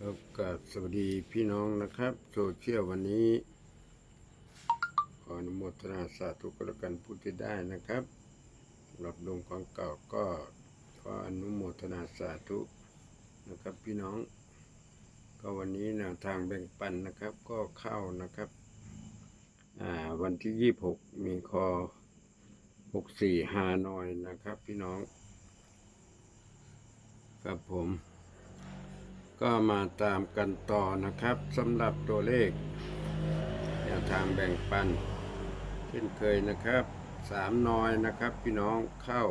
แล้วก็สวัสดีพี่น้องนะครับ โซเชียลวันนี้ ขออนุโมทนาสาธุกรกันผู้ที่ได้นะครับสำหรับดวงของเก่าก็ขออนุโมทนาสาธุนะครับพี่น้อง ก็วันนี้แนวทางแบ่งปันนะครับ ก็เข้านะครับวันที่ 26 มีคอ 64ฮานอยนะครับ พี่น้อง ครับผม ก็มาตามกันต่อนะครับสำหรับตัวเลขแนวทางแบ่งปันเช่นเคยนะครับสามนอยนะครับ พี่น้องเข้า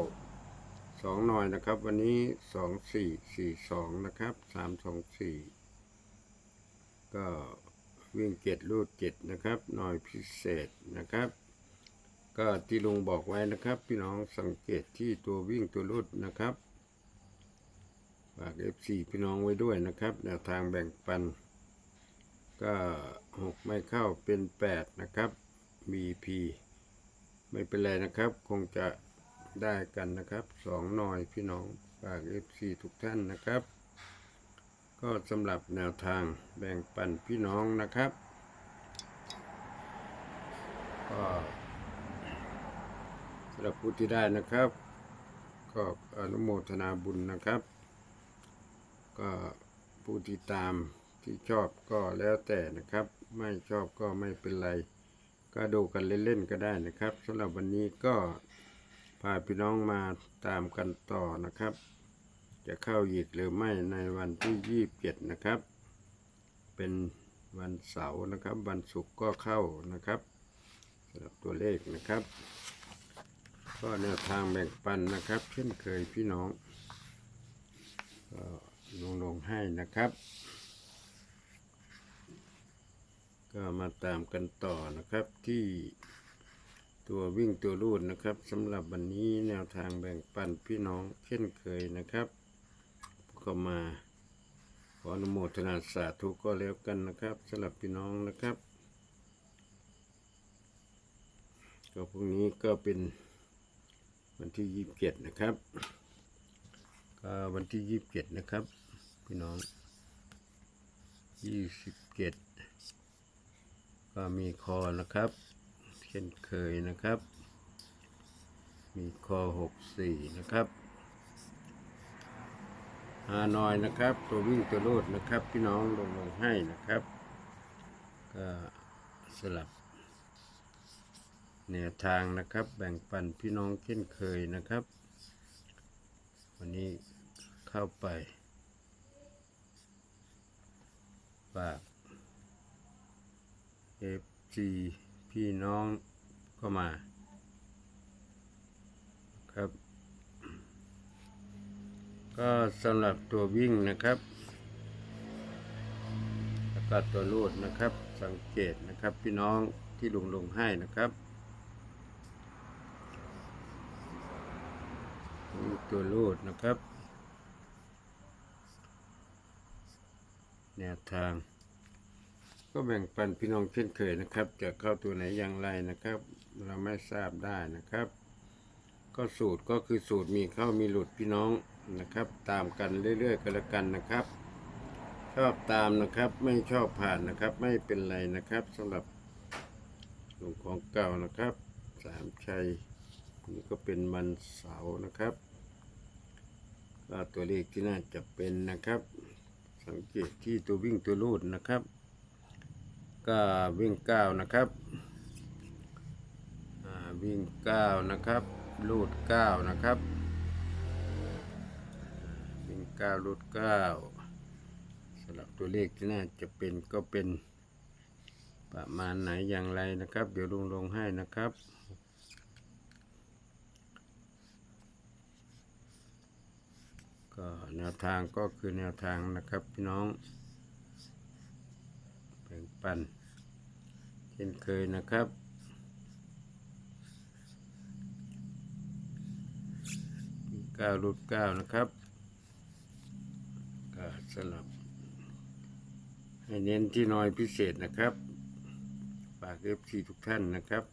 สองนอยนะครับ วันนี้สองสี่สี่สองนะครับสามสองสี่ก็วิ่งเจ็ดรูดเจ็ดนะครับหน่อยพิเศษนะครับ ก็ที่ลุงบอกไว้นะครับ พี่น้องสังเกตที่ตัววิ่งตัวรูดนะครับ ฝาก F4 พี่น้องไว้ด้วยนะครับแนวทางแบ่งปัน ก็หกไม่เข้าเป็น 8 นะครับ BP ไม่เป็นไรนะครับ คงจะได้กันนะครับสองหน่อยพี่น้องฝาก F4 ทุกท่านนะครับ ก็สำหรับแนวทางแบ่งปันพี่น้องนะครับ ก็สำหรับผู้ที่ได้นะครับ ก็อนุโมทนาบุญนะครับ ก็ผู้ที่ตามที่ชอบก็แล้วแต่นะครับ ไม่ชอบก็ไม่เป็นไร ก็ดูกันเล่นๆก็ได้นะครับสำหรับวันนี้ก็พาพี่น้องมาตามกันต่อนะครับ จะเข้าอีกหรือไม่ในวันที่ยี่สิบเจ็ดนะครับ เป็นวันเสาร์นะครับ วันศุกร์ก็เข้านะครับสำหรับตัวเลขนะครับ ก็แนวทางแบ่งปันนะครับ เช่นเคยพี่น้องก็ ลงลงให้นะครับ ก็มาตามกันต่อนะครับที่ตัววิ่งตัวรูดนะครับสำหรับวันนี้แนวทางแบ่งปันพี่น้องเช่นเคยนะครับก็มาขออนุโมทนาสาธุก็แล้วกันนะครับสำหรับพี่น้องนะครับ ก็พรุ่งนี้ก็เป็นวันที่ยี่สิบเจ็ดนะครับ วันที่ยี่สิบเจ็ดนะครับ พี่น้องยี่สิบเจ็ดก็มีคอนะครับ เช่นเคยนะครับ มีคอหกสี่นะครับฮานอยนะครับ ตัววิ่งตัวโลดนะครับ พี่น้องลงลงให้นะครับ ก็สลับแนวทางนะครับ แบ่งปันพี่น้องเช่นเคยนะครับ วันนี้ เข้าไปฝาก FG พี่น้องก็มา ครับ ก็สำหรับตัววิ่งนะครับ แล้วก็ตัวรูดนะครับ สังเกตนะครับพี่น้องที่ลงลงให้นะครับตัวรูดนะครับ แนวทาง ก็แบ่งปันพี่น้องเช่นเคยนะครับ จะเข้าตัวไหนอย่างไรนะครับ เราไม่ทราบได้นะครับ ก็สูตรก็คือสูตรมีเข้ามีหลุดพี่น้องนะครับ ตามกันเรื่อยๆกันละกันนะครับ ชอบตามนะครับไม่ชอบผ่านนะครับ ไม่เป็นไรนะครับสำหรับหลวงของเก่านะครับ สามชัยนี่ก็เป็นวันเสาร์นะครับตัวเลขที่น่าจะเป็นนะครับ สังเกตที่ตัววิ่งตัวรูดนะครับ ก็วิ่งเก้านะครับวิ่งเก้านะครับรูดเก้านะครับ วิ่งเก้ารูดเก้าสำหรับตัวเลขที่น่าจะเป็นก็เป็นประมาณไหนอย่างไรนะครับ เดี๋ยวลงลงให้นะครับ ก็แนวทางก็คือแนวทางนะครับพี่น้องแบ่งปันเช่นเคยนะครับก้ารุดก้านะครับก็สลับ ให้เน้นที่น้อยพิเศษนะครับฝากเอฟซีทุกท่านนะครับ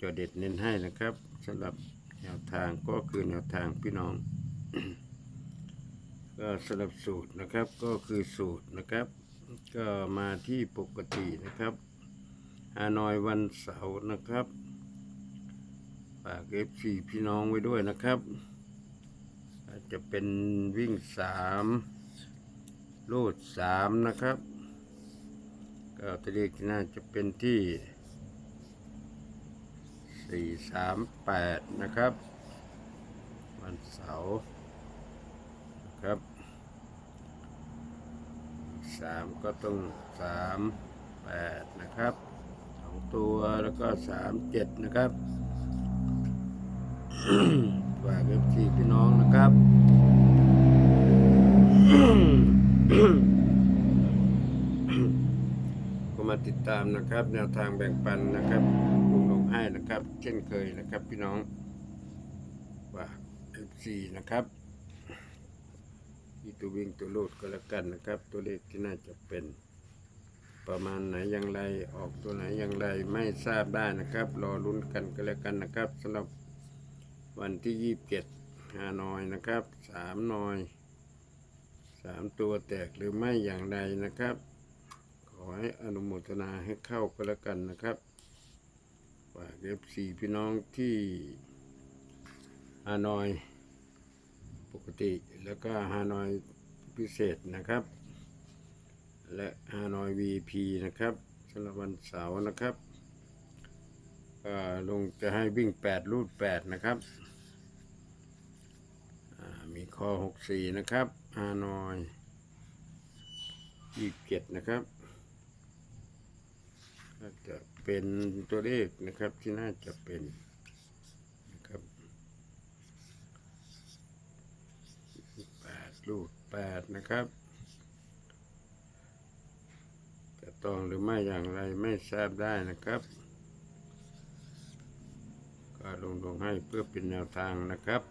จอเด็ดเน้นให้นะครับสำหรับแนวทางก็คือแนวทางพี่น้อง ก็สำหรับสูตรนะครับก็คือสูตรนะครับ ก็มาที่ปกตินะครับฮานอยวันเสาร์นะครับฝากเอฟซีพี่น้องไว้ด้วยนะครับ อาจจะเป็นวิ่งสามโลดสามนะครับ ก็ตัวเลขที่น่าจะเป็นที่สี่สามแปดนะครับ วันเสาร์ ครับสามก็ต้องสามแปดนะครับสองตัวแล้วก็สามเจ็ดนะครับฝากเอฟซีพี่น้องนะครับก็มาติดตามนะครับ แนวทางแบ่งปันนะครับลุงลงให้นะครับ เช่นเคยนะครับ พี่น้องฝากเอฟซีนะครับ ตัววิ่งตัวโลดก็แล้วกันนะครับ ตัวเลขที่น่าจะเป็น ประมาณไหนอย่างไรออกตัวไหนอย่างไรไม่ทราบได้นะครับ รอลุ้นกันก็แล้วกันนะครับสำหรับวันที่ยี่สิบเจ็ดฮานอยนะครับสามนอยสามตัวแตกหรือไม่อย่างไรนะครับ ขอให้อนุโมทนาให้เข้าก็แล้วกันนะครับฝากเอฟซีพี่น้องที่ฮานอย ปกติ แล้วก็ฮานอยพิเศษนะครับ และฮานอย VP นะครับสำหรับวันเสาร์นะครับลงจะให้วิ่ง 8 รูด 8 นะครับ มีข้อ64 นะครับฮานอย27นะครับก็จะเป็นตัวเลขนะครับที่น่าจะเป็นนะครับ8 รูด8นะครับจะต้องหรือไม่อย่างไรไม่ทราบได้นะครับ ก็ลงลงให้เพื่อเป็นแนวทางนะครับ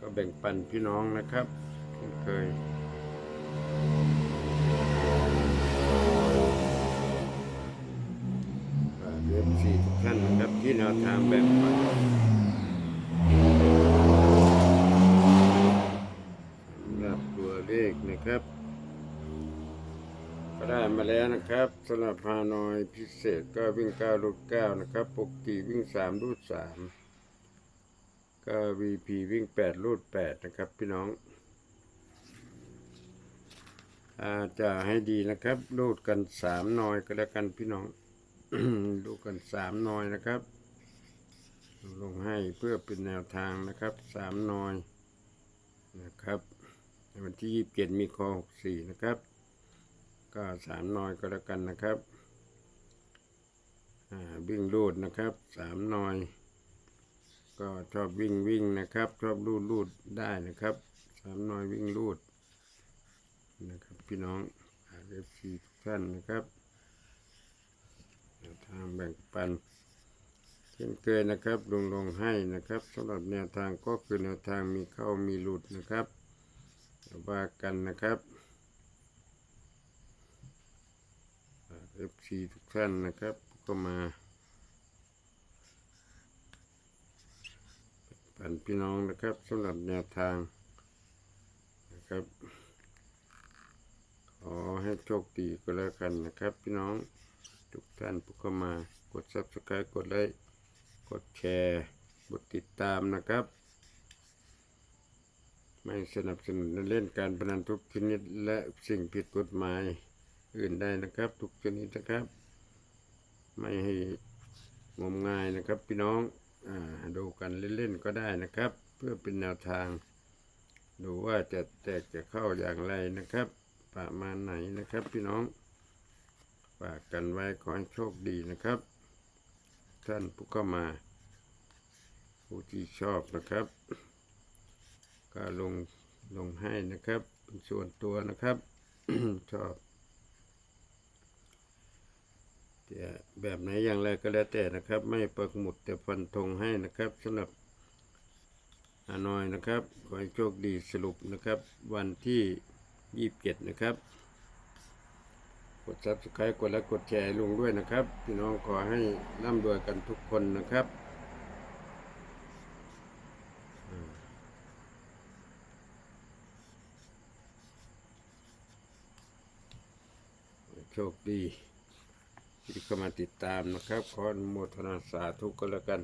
ก็แบ่งปันพี่น้องนะครับเช่นเคยเรียบสี่ทุกท่านนะครับที่แนวทางแบ่งปันสำหรับตัวเลข นะครับ ก็ได้มาแล้วนะครับสำหรับฮานอยพิเศษก็วิ่ง9ลูก9นะครับ ปกติวิ่ง3ลูก3ก็ VP วิ่ง8ลูก8นะครับ พี่น้องอาจะให้ดีนะครับลูดกัน3นอยก็แล้วกันพี่น้องลูดกัน3นอยนะครับลงให้เพื่อเป็นแนวทางนะครับ3นอยนะครับ วันที่27มีข้อ64นะครับ ก็สามนอยก็แล้วกันนะครับอ่าวิ่งรูดนะครับสามนอย ก็ชอบวิ่งวิ่งนะครับ ชอบรูดรูดได้นะครับสามนอยวิ่งรูดนะครับ พี่น้องเอฟซีทุกท่านนะครับแนวทางแบ่งปันเช่นเคยนะครับลงลงให้นะครับสำหรับแนวทางก็คือแนวทางมีเข้ามีหลุดนะครับ ว่ากันนะครับเอฟซีทุกท่านนะครับ ก็มาปันพี่น้องนะครับสำหรับแนวทางนะครับ ขอให้โชคดีก็แล้วกันนะครับ พี่น้องทุกท่านผู้เข้ามากด subscribe กดไลค์กดแชร์กดติดตามนะครับ ไม่สนับสนุนเล่นการพนันทุกชนิดและสิ่งผิดกฎหมาย อื่นได้นะครับ ทุกชนิดนะครับ ไม่ให้งมงายนะครับ พี่น้องอดูกันเล่นๆก็ได้นะครับ เพื่อเป็นแนวทาง ดูว่าจะแตกจะเข้าอย่างไรนะครับ ประมาณไหนนะครับ พี่น้องฝากกันไว้ขอให้โชคดีนะครับ ท่านผู้เข้ามา ผู้ที่ชอบนะครับ ก็ลงลงให้นะครับเป็นส่วนตัวนะครับ ชอบแต่แบบไหนอย่างไรก็แล้วแต่นะครับ ไม่ปักหมุดแต่ฟันธงให้นะครับสำหรับฮานอยนะครับขอให้โชคดีสรุปนะครับ วันที่ยี่สิบเจ็ดนะครับ กด subscribe กดไลค์กดแชร์ลุงด้วยนะครับ พี่น้องขอให้ร่ำรวยกันทุกคนนะครับ โชคดีที่เข้ามาติดตามนะครับ ขออนุโมทนาสาธุก็แล้วกัน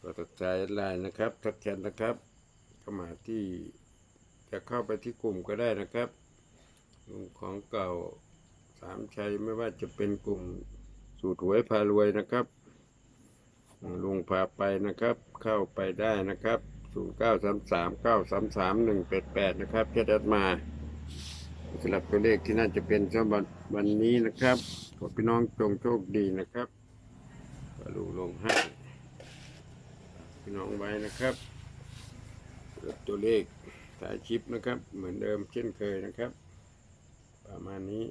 ก็ตัดใจไลน์นะครับทักแชทนะครับ เข้ามาที่จะเข้าไปที่กลุ่มก็ได้นะครับกลุ่มของเก่าสามชัยไม่ว่าจะเป็นกลุ่มสูตรหวยพารวยนะครับลุงพาไปนะครับ เข้าไปได้นะครับ 0 9 3 3 9 3 3 1 8 8 นะครับแค่ดัดมา สำหรับตัวเลขที่น่าจะเป็นสำหรับวันนี้นะครับขอพี่น้องจงโชคดีนะครับก็ลุงลงให้พี่น้องไว้นะครับสำหรับตัวเลขสายชิปนะครับ เหมือนเดิมเช่นเคยนะครับ ประมาณนี้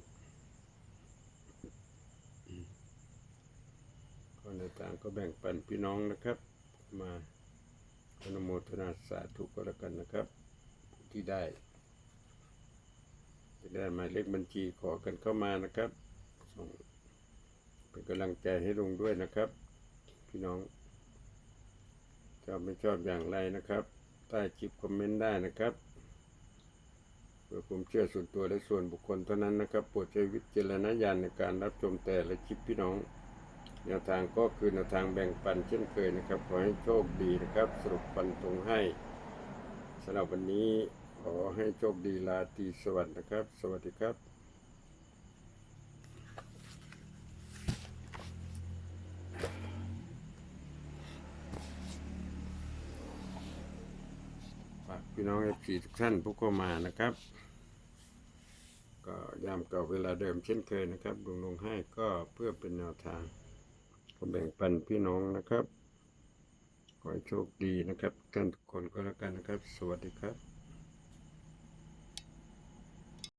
ก็ในต่างก็แบ่งปันพี่น้องนะครับ มาอนุโมทนาสาธุก็แล้วกันนะครับ ที่ได้ จะได้หมายเลขบัญชีขอกันเข้ามานะครับส่งเป็นกำลังใจให้ลุงด้วยนะครับ พี่น้องชอบไม่ชอบอย่างไรนะครับ ใต้คลิปคอมเมนต์ได้นะครับเพื่อผมเชื่อส่วนตัวและส่วนบุคคลเท่านั้นนะครับโปรดใช้วิจารณญาณในการรับชมแต่ละคลิปพี่น้องแนวทางก็คือแนวทางแบ่งปันเช่นเคยนะครับ ขอให้โชคดีนะครับ สรุปปันตรงให้สำหรับวันนี้ อให้โชคดีลาตีสวัสดิ์นะครับ สวัสดีครับฝากพี่น้องเอฟซีทุกท่านผู้เข้ามานะครับ ก็ยามเก่าเวลาเดิมเช่นเคยนะครับลุงลงให้ก็เพื่อเป็นแนวทางก็แบ่งปันพี่น้องนะครับขอให้โชคดีนะครับท่านทุกคนก็แล้วกันนะครับ สวัสดีครับ